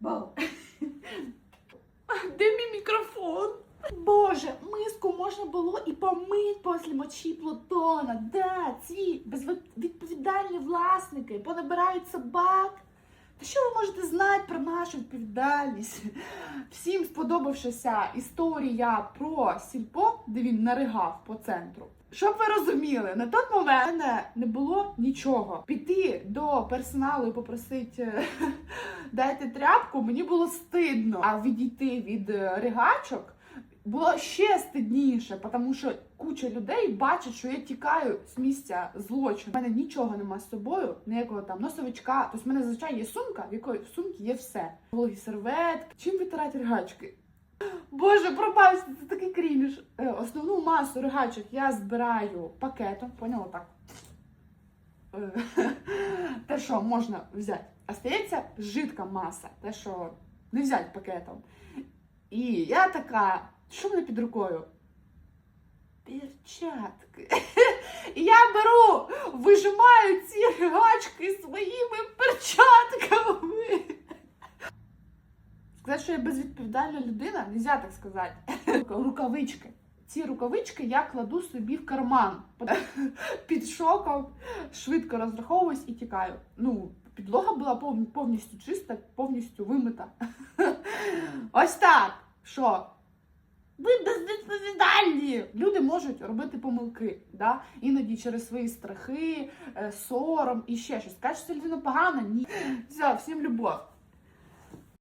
Бау. Де мій мікрофон? Боже, миску можна було і помить після мочі Плутона. Да, ці безвідповідальні власники понабирають собак. Що ви можете знати про нашу відповідальність? Всім сподобавшася історія про сільпо, де він наригав по центру. Щоб ви розуміли, на той момент мене не було нічого. Піти до персоналу і попросити дайте тряпку, мені було стидно. А відійти від ригачок було ще стидніше, тому що куча людей бачить, що я тікаю з місця злочину. У мене нічого нема з собою, ніякого там носовичка. Тобто в мене зазвичай є сумка, в якої в сумці є все. Вологі серветки. Чим витирати ригачки? Боже, пробачте, це такий крінж. Е, Основну масу ригачок я збираю пакетом, поняла так? Е, Те, що можна взяти. Остається жидка маса, те, що не взяти пакетом. І я така, що в мене під рукою? Перчатки. Я беру, вижимаю ці ригачки своїми перчатками. Сказати, що я безвідповідальна людина, не можна так сказати. Рукавички. Ці рукавички я кладу собі в карман під шоком, швидко розраховуюсь і тікаю. Ну, підлога була повністю чиста, повністю вимита. Ось так. Що? Ви безвідповідальні! Люди можуть робити помилки, да? іноді через свої страхи, е, сором і ще щось. Що людина погана? Ні. Все, всім любов.